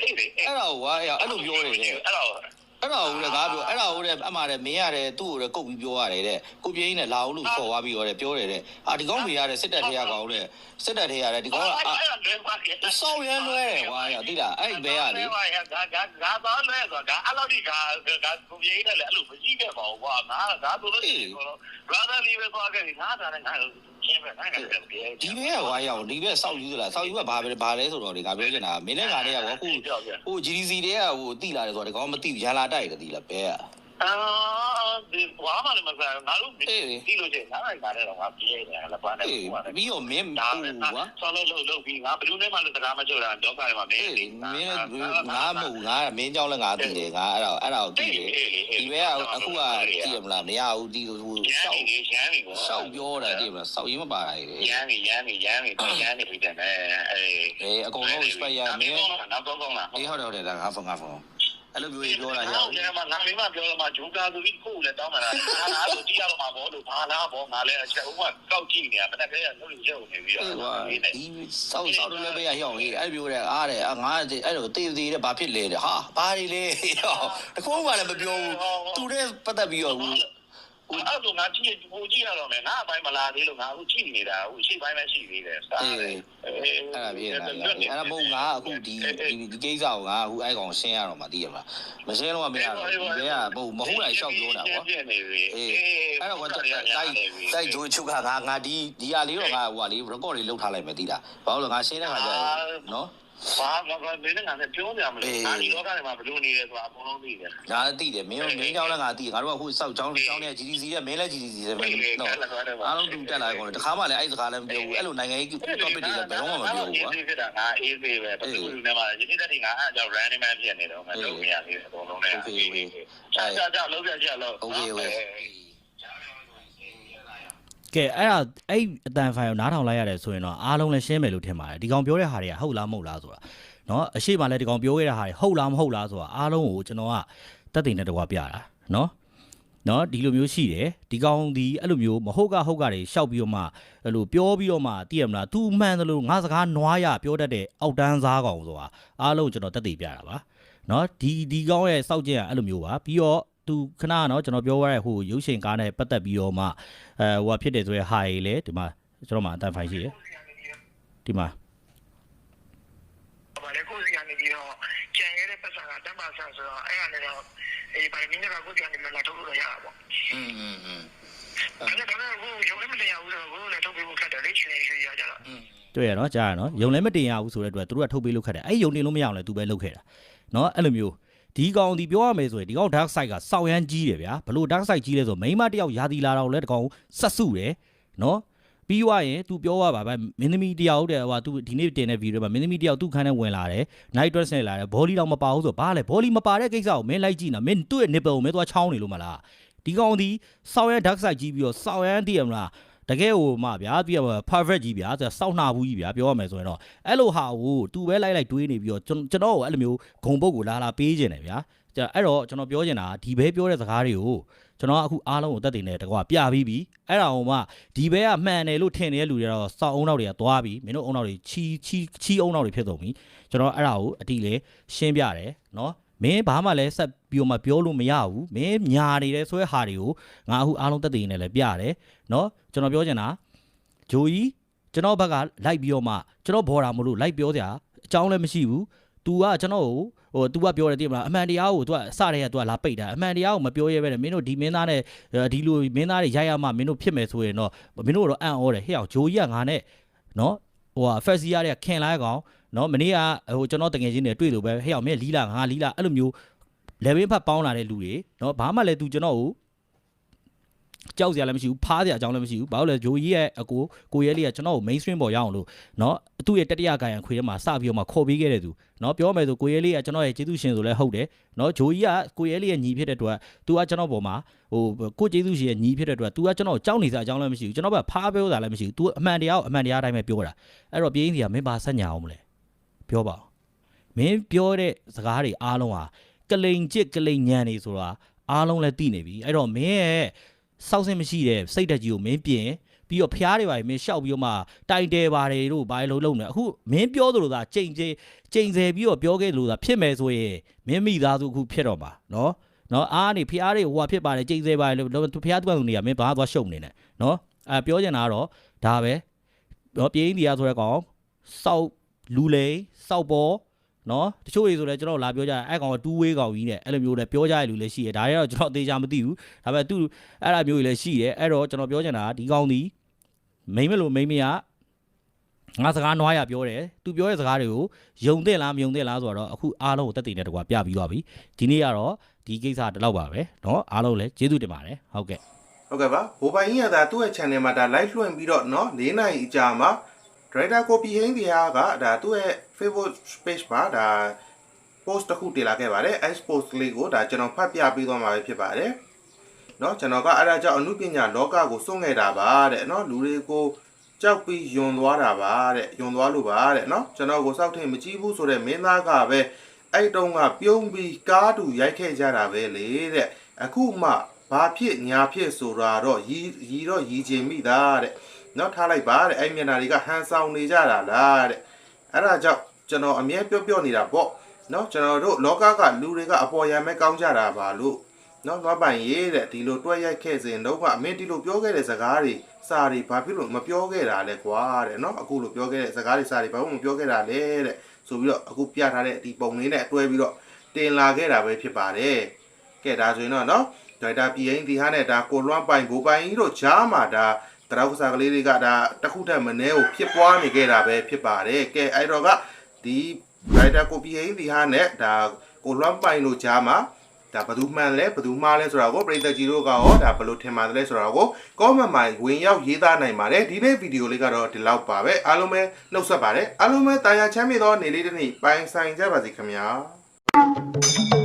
အေးလေအဲ့ဒါကိုကွာအဲ့အဲ့လိုပြောနေတယ်အဲ့တော့ အဲ့ဒါကိုလည်းငါပြောအဲ့ဒါကိုလည်းအမှားတယ်မင်းရတယ်သူ့ကိုလည်းကုတ်ပြီးပြောရတယ်တဲ့ကိုပြင်းနဲ့လာအောင်လို့ခေါ်သွားပြီးတော့ပြောတယ်တဲ့အာဒီကောင်းမေရတဲ့စစ်တပ်ထဲရကောင်တဲ့စစ်တပ်ထဲရတဲ့ဒီကောင်ကအဲ့ဒါလွဲပါကေစောက်ရမ်းလွဲတယ်ကွာရသိလားအဲ့ဘဲရလေကကကကဘာလဲဆိုတော့အဲ့လိုဒီကကကိုပြေးတယ်လေအဲ့လိုမရှိခဲ့ပါဘူးကွာငါငါဆိုလို့ရှိရင်ဆိုတော့ brother လေးပဲသွားခဲ့ငါတာလည်းငါရှင်းပဲငါကပြေး ဒီဘဲကကွာရအောင်ဒီဘဲစောက်ယူသလားစောက်ယူကဘာပဲဘာလဲဆိုတော့ဒီကပြောချင်တာမင်းနဲ့ငါနဲ့ကကွာခုဟို GDC တွေကဟိုတိလာတယ်ဆိုတော့ဒီကောင်မသိဘူးရန်လာတိုက်တယ်တိလားဘဲကအာ ဒီဘာမှလည်းမစားငါတို့ဒီလိုချင်ငါလည်းငါလည်းတော့ငါပြေးတယ်လည်းပါနေအေးကွာပြီးတော့မင်းဒါဟိုနဲ့ကွာဆောင်းလို့လို့လို့ပြီးငါဘယ်သူနဲ့မှလည်းစကားမပြောတာတော့ကလည်းမမအေးင်းလေမင်းငါမဟုတ်ငါမင်းကြောင်းလည်းငါသိတယ်ငါအဲ့ဒါအဲ့ဒါကိုသိတယ်ဒီဘဲကအခုကသိရမလားမရဘူးဒီဟိုရစောန်က်နေရန်နေပေါ့စောက်ပြောတာသိရမလားစောက်ရင်မပါတာလေရန်နေရန်နေရန်နေရန်နေပြီးတယ်အဲအေးအကုန်လုံး respect ရမင်းနောက်တော့ကောင်းလားအေးဟုတ်တယ်ဟုတ်တယ်ဒါငါဖုန်းငါဖုန်း အဲ့လိုမျိုးပြောတာရဟောအောင်တယ်မှာငါမင်းမပြောတော့မှဂျိုကာသူကြီးကိုလည်းတောင်းမှလာငါအားလို့ကြည့်ရတော့မှာပေါ့လို့ဘာလားပေါ့ငါလည်းအချက်ဥပကောက်ကြည့်နေရမနေ့ကရလို့ရုပ်နေပြီးအေးတော့ကွာဒီစောက်စောက်လည်းပဲရအောင်အေးအဲ့ပြောတယ်အားတယ်ငါအဲ့လိုတေးသေးတယ်ဘာဖြစ်လဲတဲ့ဟာဘာတွေလဲတခုမှလည်းမပြောဘူးသူနဲ့ပတ်သက်ပြီးတော့ အဲ့လိုငါကြည့်ပူကြည့်ရတော့မယ်ငါအပိုင်းမလာသေးလို့ငါအခုကြည့်နေတာအခုရှေ့ပိုင်းပဲရှိသေးတယ်စားတယ်အဲ့ဒါပြည့်နေတာအဲ့ဒါဘုံငါအခုဒီဒီကိစ္စကိုငါအခုအဲ့ကောင်ရှင်းရတော့မှသိရမလားမရှင်းတော့မရတော့ဒီဘဲကဘုံမဟုတ်လိုက်ရှောက်ပြောတာကွာပြည့်နေပြီအေးအဲ့တော့ကွာတိုက်တိုက်ဂျိုးချုပ်ကငါငါဒီဒီဟာလေးတော့ငါဟိုဟာလေး record လေးလုပ်ထားလိုက်မယ်သိလားဘာလို့လဲငါရှင်းတဲ့ခါကျရင်နော် ဘာမကမင်းနဲ့ငါနဲ့ပြောကြမလို့ငါဒီလောကထဲမှာဘယ်လိုနေလဲဆိုတာအကုန်လုံးသိတယ်ငါသိတယ်မင်းမင်းကြောင်းလည်းငါသိငါတို့ကဟိုစောက်ချောင်းချောင်းနဲ့ GDC နဲ့မင်းလည်း GDC နဲ့ပဲနော်အားလုံးတူတက်လာကုန်တယ်တခါမှလည်းအဲ့စကားလည်းမပြောဘူးအဲ့လိုနိုင်ငံရေး topic တွေလည်းဘယ်တော့မှမပြောဘူးကွာအေးဖြစ်တာငါအေးသေးပဲဘယ်သူနဲ့မှယတိတက်တိငါအားကြောင့် random ဖြစ်နေတော့ငါလုပ်မရသေးဘူးအကုန်လုံးနဲ့ကြာကြာကြာလုံးပြကြာလုံး ကဲအဲ့ဒါအဲ့အတန်ဖိုင်ကိုနားထောင်လိုက်ရတယ်ဆိုရင်တော့အားလုံးလည်းရှင်းမယ်လို့ထင်ပါတယ်ဒီကောင်ပြောတဲ့ဟာတွေကဟုတ်လားမဟုတ်လားဆိုတာเนาะအရှိမလည်းဒီကောင်ပြောခဲ့တဲ့ဟာတွေဟုတ်လားမဟုတ်လားဆိုတာအားလုံးကိုကျွန်တော်ကတက်တင်တဲ့တကွာပြတာเนาะเนาะဒီလိုမျိုးရှိတယ်ဒီကောင်ဒီအဲ့လိုမျိုးမဟုတ်ကဟုတ်ကတွေရှောက်ပြီးတော့မှအဲ့လိုပြောပြီးတော့မှသိရမလား तू မှန်တယ်လို့ငါစကားနွားရပြောတတ်တဲ့အောက်တန်းစားကောင်ဆိုတာအားလုံးကျွန်တော်တက်တည်ပြတာပါเนาะဒီဒီကောင်ရဲ့စောက်ကျင်ကအဲ့လိုမျိုးပါပြီးတော့ သူခဏကတော့ကျွန်တော်ပြောရတဲ့ဟိုရုပ်ရှင်ကားနဲ့ပတ်သက်ပြီးတော့မှအဲဟိုဟာဖြစ်တယ်ဆိုရဲဟာကြီးလေဒီမှာကျွန်တော်မှအတန်ဖိုင်ရှိတယ်ဒီမှာ ဘာလဲကိုစီကနေပြီးတော့ကြံရတဲ့ပတ်စံကတမ်းပါဆန်ဆိုတော့အဲ့အနေတော့အေးဗိုင်မင်းကကိုစီကနေမလာထုတ်လို့ရတာပေါ့ อืมอืมอืม အဲ့ဒါကလည်းကိုရုံးလည်းမတင်ရဘူးဆိုတော့ကိုလည်းထုတ်ပြီးဖို့ခက်တယ်လေချွေရွှေရကြတော့ တွေ့ရနော်ကြားရနော်ယုံလည်းမတင်ရဘူးဆိုတဲ့အတွက်သူတို့ကထုတ်ပေးလို့ခက်တယ်အဲ့ယုံတင်လို့မရအောင်လဲသူပဲလုပ်ခဲ့တာနော်အဲ့လိုမျိုး ဒီကောင်ဒီပြောရမယ်ဆိုရင်ဒီကောင် dark side ကစောက်ရမ်းကြီးတယ်ဗျာဘလို့ dark side ကြီးလဲဆိုမိန်းမတယောက်ယာတီလာတော့လဲဒီကောင်ဆက်စုတယ်နော်ပြီးွားရင် तू ပြောသွားပါဗျမင်းသမီးတယောက်တဲ့ဟို तू ဒီနေ့တင်တဲ့ဗီဒီယိုမှာမင်းသမီးတယောက်သူ့ခန်းထဲဝင်လာတယ် night dress နဲ့လာတယ်ဘောလီတော့မပါဘူးဆိုဘာလဲဘောလီမပါတဲ့ကိစ္စကိုမင်းလိုက်ကြည့်နော်မင်းသူ့ရဲ့ nipple ကိုမင်းသွားချောင်းနေလို့မလားဒီကောင်ဒီဆောင်းရန် dark side ကြီးပြီးတော့ဆောင်းရန်တည်ရမလား တကယ်ဟိုမှဗျာပြီးတော့ perfect ကြီးဗျာဆိုစောက်နှာဘူးကြီးဗျာပြောရမယ်ဆိုရင်တော့အဲ့လိုဟာကို तू ပဲလိုက်လိုက်တွေးနေပြီးတော့ကျွန်ကျွန်တော်ကိုအဲ့လိုမျိုးဂုံပုတ်ကိုလာလာပေးခြင်းတယ်ဗျာအဲ့တော့ကျွန်တော်ပြောချင်တာဒီဘဲပြောတဲ့စကားတွေကိုကျွန်တော်အခုအားလုံးကိုတက်တင်နေတကွာပြပြီးပြီအဲ့ဒါဟိုမှဒီဘဲကမှန်တယ်လို့ထင်နေတဲ့လူတွေကတော့စောက်အုံနောက်တွေကသွားပြီမင်းတို့အုံနောက်တွေချီချီချီအုံနောက်တွေဖြစ်ကုန်ပြီကျွန်တော်အဲ့ဒါကိုအတိလေရှင်းပြတယ်နော်မင်းဘာမှလည်းဆက် ပြီးတော့မှပြောလို့မရဘူးမင်းညာနေတယ်ဆိုတဲ့ဟာတွေကိုငါအခုအားလုံးတက်တင်နေလဲပြတယ်နော်ကျွန်တော်ပြောချင်တာဂျိုကြီးကျွန်တော်ဘက်ကလိုက်ပြီးတော့မှကျွန်တော်ဘော်တာမလို့လိုက်ပြောစရာအကြောင်းလည်းမရှိဘူး तू ကကျွန်တော်ကိုဟို तू ကပြောတယ်တိမလားအမှန်တရားကို तू ကစတဲ့က तू ကလာပိတ်တာအမှန်တရားကိုမပြောရဲပဲနဲ့မင်းတို့ဒီမင်းသားနဲ့ဒီလိုမင်းသားတွေရိုက်ရမှမင်းတို့ဖြစ်မယ်ဆိုရင်တော့မင်းတို့တော့အံ့ဩတယ်ဟဲ့အောင်ဂျိုကြီးကငါနဲ့နော်ဟိုဟာဖက်စီရတဲ့ခင်လိုက်ကောင်နော်မနေ့ကဟိုကျွန်တော်တငယ်ချင်းတွေတွေ့လို့ပဲဟဲ့အောင်မင်းလီလာငါလီလာအဲ့လိုမျိုး level ဖတ်ပေါင်းလာတဲ့လူတွေနော်ဘာမှလည်း तू ကျွန်တော်ကိုကြောက်စရာလည်းမရှိဘူးဖားစရာအကြောင်းလည်းမရှိဘူးဘာလို့လဲဂျိုကြီးရဲ့အကိုကိုရဲလေးကကျွန်တော်ကို mainstream ပေါ်ရအောင်လို့နော်သူ့ရဲ့တတိယကာယံခွေထဲမှာစပြီးတော့မှခေါ်ပေးခဲ့တဲ့သူနော်ပြောမယ်ဆိုကိုရဲလေးကကျွန်တော်ရဲ့ကျေးဇူးရှင်ဆိုလဲဟုတ်တယ်နော်ဂျိုကြီးကကိုရဲလေးရဲ့ညီဖြစ်တဲ့အတွက် तू ကကျွန်တော်ပေါ်မှာဟိုကိုကျေးဇူးရှင်ရဲ့ညီဖြစ်တဲ့အတွက် तू ကကျွန်တော်ကိုကြောက်နေစရာအကြောင်းလည်းမရှိဘူးကျွန်တော်ကဖားပြောတာလည်းမရှိဘူး तू အမှန်တရားကိုအမှန်တရားအတိုင်းပဲပြောတာအဲ့တော့ပြင်းစီကမင်းပါဆက်ညာအောင်မလဲပြောပါဦးမင်းပြောတဲ့စကားတွေအားလုံးဟာ ကလိန်ချစ်ကလိန်ညံနေဆိုတာအားလုံးလည်းသိနေပြီအဲ့တော့မင်းရဲ့စောက်စင်မရှိတဲ့စိတ်တက်ကြီးကိုမင်းပြင်ပြီးတော့ဖျားတွေပါမင်းရှောက်ပြီးတော့မှတိုင်တယ်ပါတယ်တို့ဘာလို့လုံးနေအခုမင်းပြောသလိုသာချိန်ချိန်ချိန်ဆယ်ပြီးတော့ပြောခဲ့လို့သာဖြစ်မယ်ဆိုရင်မင်းမိသားစုအခုဖြစ်တော့မှာနော်နော်အားနေဖျားတွေဟိုဟာဖြစ်ပါတယ်ချိန်ဆယ်ပါတယ်လို့ဖျားသူကနေရမင်းဘာသွားရှုံနေလဲနော်အဲပြောချင်တာကတော့ဒါပဲနော်ပြင်းဒီရဆိုတဲ့ကောင်စောက်လူလိန်စောက်ပေါ် နော်တချို့တွေဆိုလဲကျွန်တော်လာပြောကြတယ်အဲ့ကောင်က2 way ကောင်ကြီးနဲ့အဲ့လိုမျိုးလဲပြောကြရလူလည်းရှိတယ်ဒါတွေကတော့ကျွန်တော်အသေးချာမသိဘူးဒါပေမဲ့သူအဲ့လိုမျိုးကြီးလည်းရှိတယ်အဲ့တော့ကျွန်တော်ပြောချင်တာကဒီကောင်ဒီမိမ့်မလို့မိမ့်မရငါစကားနွားရပြောတယ်သူပြောတဲ့စကားတွေကိုယုံတဲ့လားမယုံတဲ့လားဆိုတော့အခုအားလုံးကိုတက်တည်နေတကွာပြပြီးသွားပြီဒီနေ့ကတော့ဒီကိစ္စတလောက်ပါပဲเนาะအားလုံးလည်းကျေးဇူးတင်ပါတယ်ဟုတ်ကဲ့ ဟုတ်ကဲ့ပါဘိုးပိုင်ကြီးကဒါသူ့ရဲ့ channel မှာဒါ live လွှင့်ပြီးတော့เนาะ၄နိုင်အကြာမှာ director ကိုပီဟင်းတရားကဒါသူ့ရဲ့ Facebook page မှာဒါ post တစ်ခုတင်လာခဲ့ပါတယ်အဲ post လေးကိုဒါကျွန်တော်ဖတ်ပြပေးသွားမှာပဲဖြစ်ပါတယ်เนาะကျွန်တော်ကအဲ့ဒါကြောင့်အမှုပညာလောကကိုစွန့်ခဲ့တာပါတဲ့เนาะလူတွေကိုကြောက်ပြီးယွန်သွားတာပါတဲ့ယွန်သွားလို့ပါတဲ့เนาะကျွန်တော်ကိုစောက်ထင်မကြည့်ဘူးဆိုတဲ့မင်းသားကပဲအဲ့တုန်းကပြုံးပြီးကားတူရိုက်ခဲ့ကြတာပဲလေတဲ့အခုမှဘာဖြစ်ညာဖြစ်ဆိုတာတော့ရီရီတော့ရီချင်မိတာတဲ့ နော်ထားလိုက်ပါတဲ့အဲ့မျက်နှာတွေကဟန်ဆောင်နေကြတာလားတဲ့အဲ့ဒါကြောင့်ကျွန်တော်အမြဲပြောပြောနေတာပေါ့နော်ကျွန်တော်တို့လောကကလူတွေကအပေါ်ယံမဲ့ကောင်းကြတာပါလို့နော်သွားပိုင်ရေးတဲ့ဒီလိုတွက်ရိုက်ခဲ့စဉ်တော့ကအမင်းဒီလိုပြောခဲ့တဲ့စကားတွေစာတွေဘာဖြစ်လို့မပြောခဲ့တာလဲကွာတဲ့နော်အခုလိုပြောခဲ့တဲ့စကားတွေစာတွေဘာလို့မပြောခဲ့တာလဲတဲ့ဆိုပြီးတော့အခုပြထားတဲ့ဒီပုံလေးနဲ့အတွဲပြီးတော့တင်လာခဲ့တာပဲဖြစ်ပါတယ်ကဲဒါဆိုရင်တော့နော်ဒေါက်တာပြည်ရင်ဒီဟာနဲ့ဒါကိုလွမ်းပိုင်ဘူပိုင်တို့ကြားမှာဒါ တရောက်ကစားကလေးတွေကဒါတစ်ခုတည်းမနှဲကိုဖြစ်ပွားနေခဲ့တာပဲဖြစ်ပါတယ်ကဲအဲ့တော့ကဒီဒါတာကိုပြည်ရင်ဒီဟာနဲ့ဒါကိုလွမ်းပိုင်တို့ဂျားမှာဒါဘယ်သူမှန်လဲဘယ်သူမှားလဲဆိုတာကိုပရိသတ်ကြီးတို့ကရောဒါဘယ်လိုထင်ပါတယ်လဲဆိုတာကို comment မှာဝင်ရောက်ရေးသားနိုင်ပါတယ်ဒီနေ့ဗီဒီယိုလေးကတော့ဒီလောက်ပါပဲအားလုံးပဲနှုတ်ဆက်ပါတယ်အားလုံးပဲတာယာချမ်းမြေသောနေလေးတစ်နေ့ပိုင်ဆိုင်ကြပါစေခင်ဗျာ